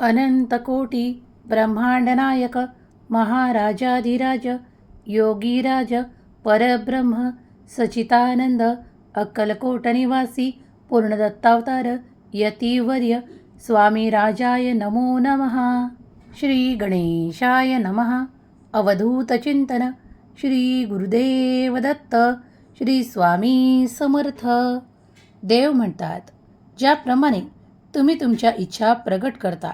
अनंतकोटी ब्रह्मांडनायक महाराजाधिराज योगीराज परब्रह्म सचितानंद अक्कलकोट निवासी पूर्णदत्तावतार यतीवर्य स्वामी राजाय नमो नमः। श्री गणेशाय नमः। अवधूतचिंतन श्री गुरुदेव दत्त श्री स्वामी समर्थ। देव म्हणतात ज्याप्रमाणे तुम्ही तुमच्या इच्छा प्रगट करता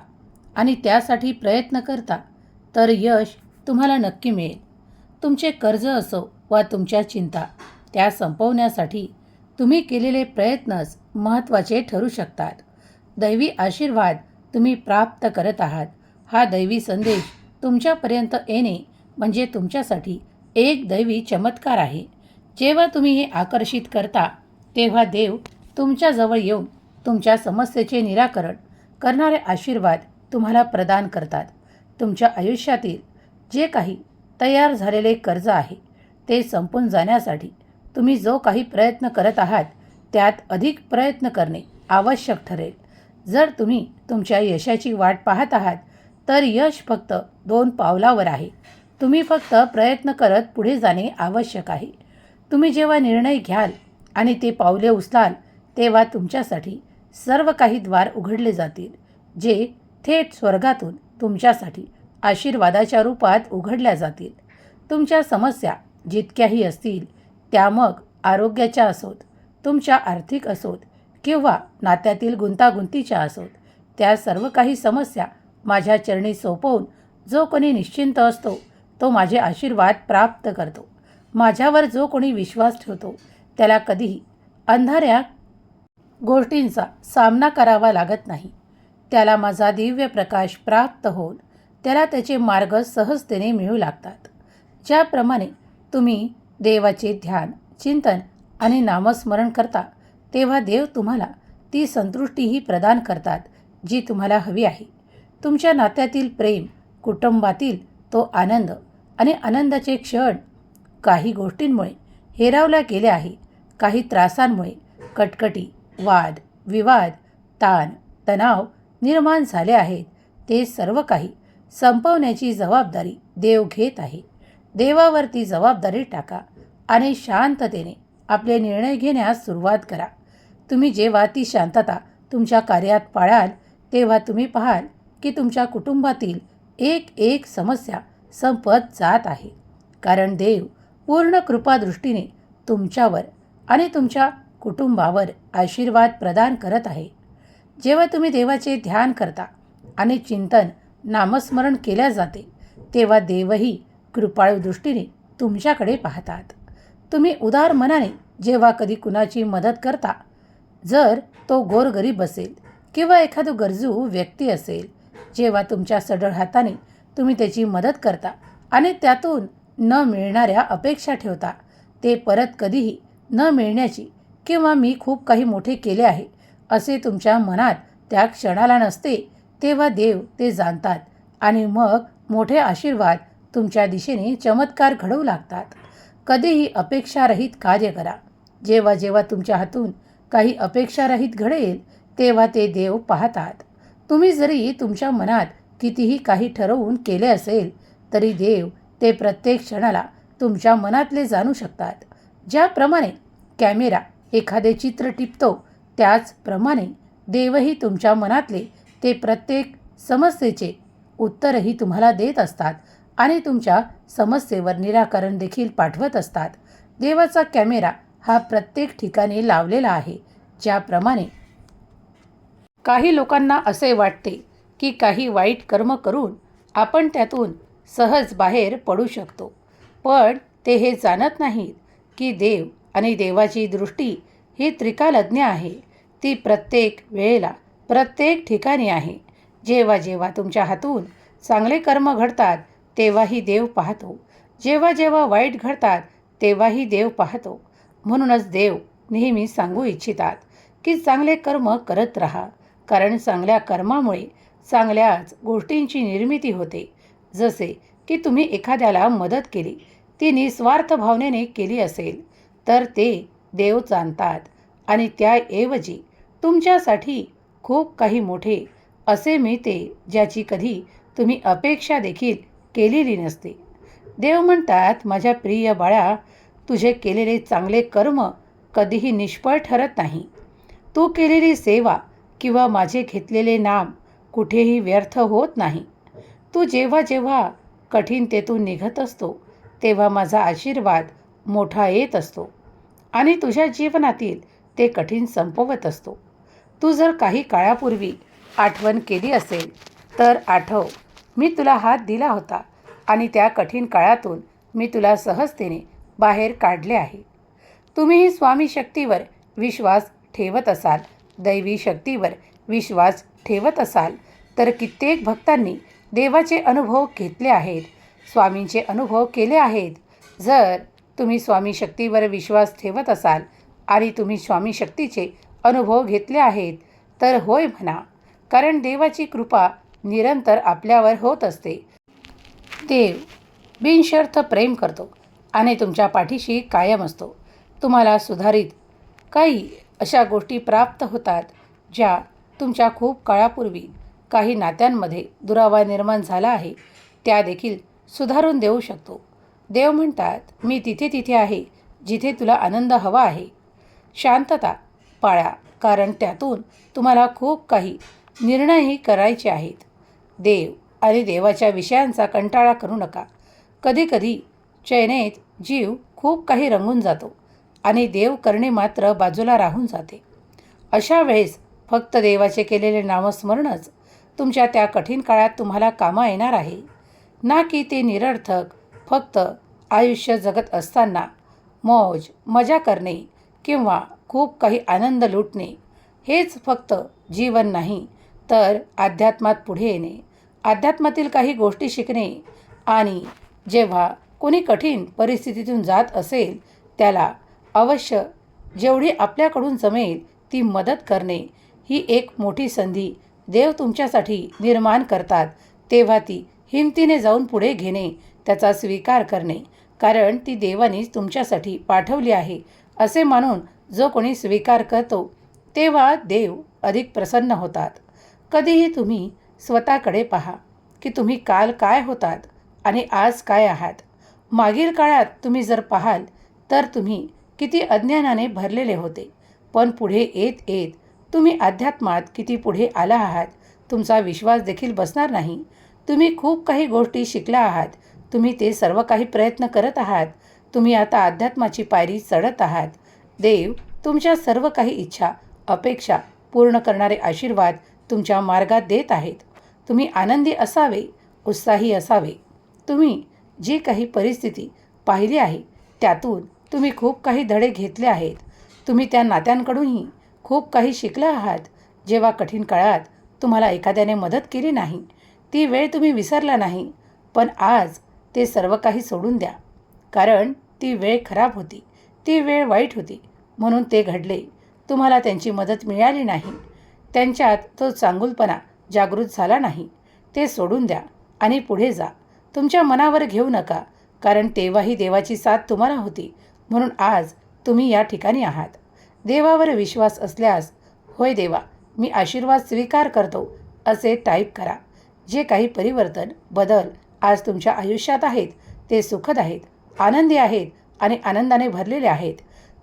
आणि त्यासाठी प्रयत्न करता तर यश तुम्हाला नक्की मिळेल. तुमचे कर्ज असो वा तुमच्या चिंता त्या संपवण्यासाठी तुम्ही केलेले प्रयत्नच महत्त्वाचे ठरू शकतात. दैवी आशीर्वाद तुम्ही प्राप्त करत आहात. हा दैवी संदेश तुमच्यापर्यंत येणे म्हणजे तुमच्यासाठी एक दैवी चमत्कार आहे. जेव्हा तुम्ही हे आकर्षित करता तेव्हा देव तुमच्याजवळ येऊन तुमच्या समस्येचे निराकरण करणारे आशीर्वाद तुम्हाला प्रदान करतात. तुमच्या आयुष्यातील जे काही तयार झालेले कर्ज आहे ते संपून जाण्यासाठी तुम्ही जो काही प्रयत्न करत आहात त्यात अधिक प्रयत्न करणे आवश्यक ठरेल. जर तुम्ही तुमच्या यशाची वाट पाहत आहात तर यश फक्त दोन पावलावर आहे. तुम्ही फक्त प्रयत्न करत पुढे जाणे आवश्यक आहे. तुम्ही जेव्हा निर्णय घ्याल आणि ते पावले उचलाल तेव्हा तुमच्यासाठी सर्व काही द्वार उघडले जातील जे थेट स्वर्गातून तुमच्यासाठी आशीर्वादाच्या रूपात उघडल्या जातील. तुमच्या समस्या जितक्याही असतील त्या मग आरोग्याच्या असोत तुमच्या आर्थिक असोत किंवा नात्यातील गुंतागुंतीच्या असोत. त्या सर्व काही समस्या माझ्या चरणी सोपवून जो कोणी निश्चिंत असतो तो माझे आशीर्वाद प्राप्त करतो. माझ्यावर जो कोणी विश्वास ठेवतो त्याला कधीही अंधाऱ्या गोष्टींचा सामना करावा लागत नाही. त्याला माझा दिव्य प्रकाश प्राप्त होऊन त्याला त्याचे मार्ग सहजतेने मिळू लागतात. ज्याप्रमाणे तुम्ही देवाचे ध्यान चिंतन आणि नामस्मरण करता तेव्हा देव तुम्हाला ती संतुष्टीही प्रदान करतात जी तुम्हाला हवी आहे. तुमच्या नात्यातील प्रेम कुटुंबातील तो आनंद आणि आनंदाचे क्षण काही गोष्टींमुळे हेरावल्या गेले आहे. काही त्रासांमुळे कटकटी वाद विवाद ताण तणाव निर्माण झाले आहेत. ते सर्व काही संपवण्याची जबाबदारी देव घेत आहे. देवावर ती जबाबदारी टाका आणि शांततेने आपले निर्णय घेण्यास सुरुवात करा. तुम्ही जेव्हा ती शांतता तुमच्या कार्यात पाळाल तेव्हा तुम्ही पाहाल की तुमच्या कुटुंबातील एक एक समस्या संपत जात आहे. कारण देव पूर्ण कृपादृष्टीने तुमच्यावर आणि तुमच्या कुटुंबावर आशीर्वाद प्रदान करत आहे. जेव्हा तुम्ही देवाचे ध्यान करता आणि चिंतन नामस्मरण केल्या जाते तेव्हा देवही कृपाळू दृष्टीने तुमच्याकडे पाहतात. तुम्ही उदार मनाने जेव्हा कधी कुणाची मदत करता जर तो गोरगरीब असेल किंवा एखादं गरजू व्यक्ती असेल जेव्हा तुमच्या सढळ हाताने तुम्ही त्याची मदत करता आणि त्यातून न मिळणाऱ्या अपेक्षा ठेवता ते परत कधीही न मिळण्याची किंवा मी खूप काही मोठे केले आहे असे तुमच्या मनात त्या क्षणाला नसते तेव्हा देव ते जाणतात आणि मग मोठे आशीर्वाद तुमच्या दिशेने चमत्कार घडवू लागतात. कधीही अपेक्षारहित कार्य करा. जेव्हा जेव्हा तुमच्या हातून काही अपेक्षारहित घडेल तेव्हा ते देव पाहतात. तुम्ही जरी तुमच्या मनात कितीही काही ठरवून केले असेल तरी देव ते प्रत्येक क्षणाला तुमच्या मनातले जाणू शकतात. ज्याप्रमाणे कॅमेरा एखादे चित्र टिपतो त्याचप्रमाणे देवही तुमच्या मनातले ते प्रत्येक समस्येचे उत्तरही तुम्हाला देत असतात आणि तुमच्या समस्येवर निराकरण देखील पाठवत असतात. देवाचा कॅमेरा हा प्रत्येक ठिकाणी लावलेला आहे. ज्याप्रमाणे काही लोकांना असे वाटते की काही वाईट कर्म करून आपण त्यातून सहज बाहेर पडू शकतो. पण ते हे जाणत नाहीत की देव आणि देवाची दृष्टी ही त्रिकालज्ञ आहे. ती प्रत्येक वेळेला प्रत्येक ठिकाणी आहे. जेव्हा जेव्हा तुमच्या हातून चांगले कर्म घडतात तेव्हाही देव पाहतो. जेव्हा जेव्हा वाईट घडतात तेव्हाही देव पाहतो. म्हणूनच देव नेहमी सांगू इच्छितात की चांगले कर्म करत राहा. कारण चांगल्या कर्मामुळे चांगल्याच गोष्टींची निर्मिती होते. जसे की तुम्ही एखाद्याला मदत केली ती निस्वार्थ भावनेने केली असेल तर ते देव जाणतात. आणि त्याऐवजी तुमच्यासाठी खूप काही मोठे असे मिळते ज्याची कधी तुम्ही अपेक्षा देखील केलेली नसते. देव म्हणतात माझ्या प्रिय बाळा तुझे केलेले चांगले कर्म कधीही निष्फळ ठरत नाही. तू केलेली सेवा किंवा माझे घेतलेले नाम कुठेही व्यर्थ होत नाही. तू जेव्हा जेव्हा कठीणतेतून निघत असतो तेव्हा माझा आशीर्वाद मोठा येत असतो आणि तुझ्या जीवनातील ते कठीण संपवत असतो. तू जर काही काळापूर्वी आठवण केली असेल तर आठव. मी तुला हात दिला होता आणि त्या कठीण काळातून मी तुला सहजतेने बाहेर काढले आहे. तुम्हीही स्वामी शक्तीवर विश्वास ठेवत असाल दैवी शक्तीवर विश्वास ठेवत असाल तर कित्येक भक्तांनी देवाचे अनुभव घेतले आहेत स्वामींचे अनुभव केले आहेत. जर तुम्ही स्वामी शक्तीवर विश्वास ठेवत असाल आणि तुम्ही स्वामी शक्तीचे अनुभव घेतले आहेत तर होय म्हणा. कारण देवाची कृपा निरंतर आपल्यावर होत असते. देव बिनशर्थ प्रेम करतो आणि तुमच्या पाठीशी कायम असतो. तुम्हाला सुधारित काही अशा गोष्टी प्राप्त होतात ज्या तुमच्या खूप काळापूर्वी काही नात्यांमध्ये दुरावा निर्माण झाला आहे. त्या देखील सुधारून देऊ शकतो. देव म्हणतात मी तिथे तिथे आहे जिथे तुला आनंद हवा आहे. शांतता पाळा कारण त्यातून तुम्हाला खूप काही निर्णयही करायचे आहेत. देव आणि देवाच्या विषयांचा कंटाळा करू नका. कधीकधी चैनेत जीव खूप काही रंगून जातो आणि देव करणे मात्र बाजूला राहून जाते. अशा वेळेस फक्त देवाचे केलेले नामस्मरणच तुमच्या त्या कठीण काळात तुम्हाला कामा येणार आहे. ना की ते निरर्थक फक्त आयुष्य जगत असताना मौज मजा करणे किंवा खूप काही आनंद लुटणे हेच फक्त जीवन नाही तर अध्यात्मात पुढे येणे अध्यात्मातील काही गोष्टी शिकणे आणि जेव्हा कोणी कठीण परिस्थितीतून जात असेल त्याला अवश्य जेवढी आपल्याकडून जमेल ती मदत करणे ही एक मोठी संधी देव तुमच्यासाठी निर्माण करतात तेव्हा ती हिमतीने जाऊन पुढे घेणे त्याचा स्वीकार करणे कारण ती देवानीच तुमच्यासाठी पाठवली आहे असे मानून जो कोणी स्वीकार करतो तेव्हा देव अधिक प्रसन्न होतात. कधीही तुम्ही स्वतःकडे पहा की तुम्ही काल काय होतात आणि आज काय आहात. मागील काळात तुम्ही जर पाहाल तर तुम्ही किती अज्ञानाने भरलेले होते. पण पुढे येत येत तुम्ही अध्यात्मात किती पुढे आला आहात तुमचा विश्वास देखील बसणार नाही. तुम्ही खूप काही गोष्टी शिकला आहात. तुम्ही ते सर्व काही प्रयत्न करत आहात. तुम्ही आता अध्यात्माची पायरी चढत आहात. देव तुमच्या सर्व काही इच्छा अपेक्षा पूर्ण करणारे आशीर्वाद तुमच्या मार्गात देत आहेत. तुम्ही आनंदी असावे उत्साही असावे. तुम्ही जी काही परिस्थिती पाहिली आहे त्यातून तुम्ही खूप काही धडे घेतले आहेत. तुम्ही त्या नात्यांकडूनही खूप काही शिकला आहात. जेव्हा कठीण काळात तुम्हाला एखाद्याने मदत केली नाही ती वेळ तुम्ही विसरला नाही पण आज ते सर्व काही सोडून द्या. कारण ती वेळ खराब होती. ती वेळ वाईट होती. म्हणून ते घडले. तुम्हाला त्यांची मदत मिळाली नाही. त्यांच्यात तो चांगुलपणा जागृत झाला नाही. ते सोडून द्या आणि पुढे जा. तुमच्या मनावर घेऊ नका कारण तेव्हाही देवाची साथ तुम्हाला होती. म्हणून आज तुम्ही या ठिकाणी आहात. देवावर विश्वास असल्यास होय देवा मी आशीर्वाद स्वीकार करतो असे टाईप करा. जे काही परिवर्तन बदल आज तुमच्या आयुष्यात आहेत ते सुखद आहेत. आनंदी आहेत आणि आनंदाने भरलेले आहेत.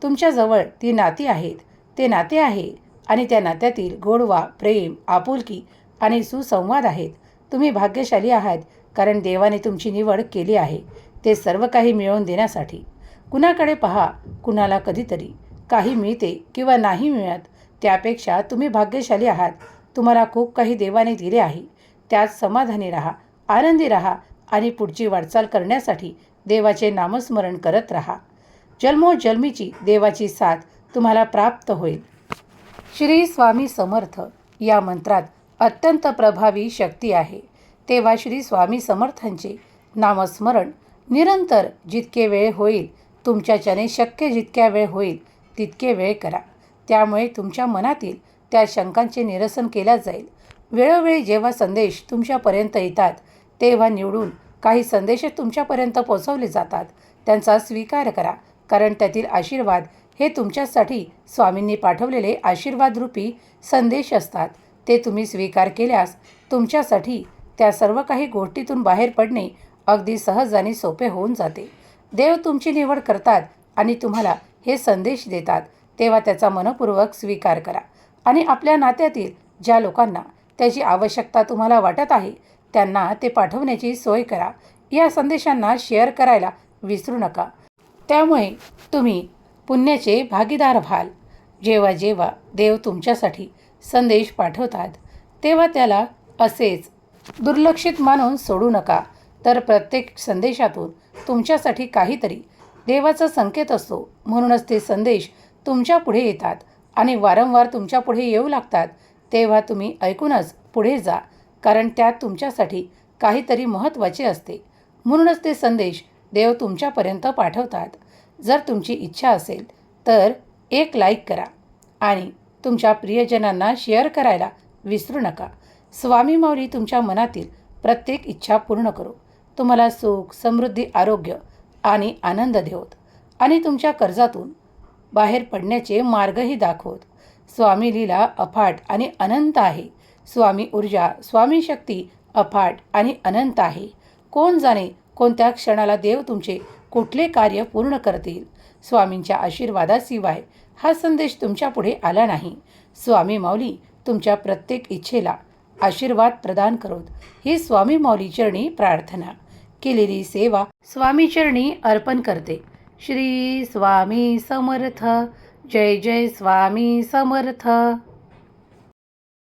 तुमच्याजवळ ती नाती आहेत. ते नाते आहे आणि त्या नात्यातील गोडवा प्रेम आपुलकी आणि सुसंवाद आहेत. तुम्ही भाग्यशाली आहात कारण देवाने तुमची निवड केली आहे. ते सर्व काही मिळवून देण्यासाठी. कुणाकडे पहा कुणाला कधीतरी. काही मिळते किंवा नाही मिळत त्यापेक्षा तुम्ही भाग्यशाली आहात. तुम्हाला खूप काही देवाने दिले आहे. त्यात समाधानी राहा आनंदी राहा आणि पुढची वाटचाल करण्यासाठी देवाचे नामस्मरण करत राहा. जन्मोजन्मीची देवाची साथ तुम्हाला प्राप्त होईल. श्री स्वामी समर्थ या मंत्रात अत्यंत प्रभावी शक्ती आहे. तेव्हा श्री स्वामी समर्थांचे नामस्मरण निरंतर जितके वेळ होईल तुमच्याच्याने शक्य जितक्या वेळ होईल तितके वेळ करा. त्यामुळे तुमच्या मनातील त्या शंकांचे निरसन केल्या जाईल. वेळोवेळी जेव्हा संदेश तुमच्यापर्यंत येतात तेव्हा निवडून काही संदेश तुमच्यापर्यंत पोचवले जातात. त्यांचा स्वीकार करा. कारण त्यातील आशीर्वाद हे तुमच्यासाठी स्वामींनी पाठवलेले आशीर्वादरूपी संदेश असतात. ते तुम्ही स्वीकार केल्यास तुमच्यासाठी त्या सर्व काही गोष्टीतून बाहेर पडणे अगदी सहज आणि सोपे होऊन जाते. देव तुमची निवड करतात आणि तुम्हाला हे संदेश देतात. तेव्हा त्याचा मनपूर्वक स्वीकार करा. आणि आपल्या नात्यातील ज्या लोकांना त्याची आवश्यकता तुम्हाला वाटत आहे त्यांना ते पाठवण्याची सोय करा. या संदेशांना शेअर करायला विसरू नका. त्यामुळे तुम्ही पुण्याचे भागीदार व्हाल. जेव्हा जेव्हा देव तुमच्यासाठी संदेश पाठवतात तेव्हा त्याला असेच दुर्लक्षित मानून सोडू नका. तर प्रत्येक संदेशातून तुमच्यासाठी काहीतरी देवाचा संकेत असतो. म्हणूनच ते संदेश तुमच्यापुढे येतात आणि वारंवार तुमच्यापुढे येऊ लागतात. तेव्हा तुम्ही ऐकूनच पुढे जा. कारण त्यात तुमच्यासाठी काहीतरी महत्त्वाचे असते. म्हणूनच ते संदेश देव तुमच्यापर्यंत पाठवतात. जर तुमची इच्छा असेल तर एक लाईक करा आणि तुमच्या प्रियजनांना शेअर करायला विसरू नका. स्वामी माऊली तुमच्या मनातील प्रत्येक इच्छा पूर्ण करो. तुम्हाला सुख समृद्धी आरोग्य आणि आनंद देवत आणि तुमच्या कर्जातून बाहेर पडण्याचे मार्गही दाखवत. स्वामी लीला अफाट आणि अनंत आहे. स्वामी ऊर्जा स्वामी शक्ती अफाट आणि अनंत आहे. कोण जाणे कोणत्या क्षणाला देव तुमचे कुठले कार्य पूर्ण करतील? स्वामींच्या आशीर्वादाशिवाय हा संदेश तुमच्यापुढे आला नाही. स्वामी माऊली तुमच्या प्रत्येक इच्छेला आशीर्वाद प्रदान करोत. ही स्वामी माऊली चरणी प्रार्थना. केलेली सेवा स्वामी चरणी अर्पण करते. श्री स्वामी समर्थ. जय जय स्वामी समर्थ.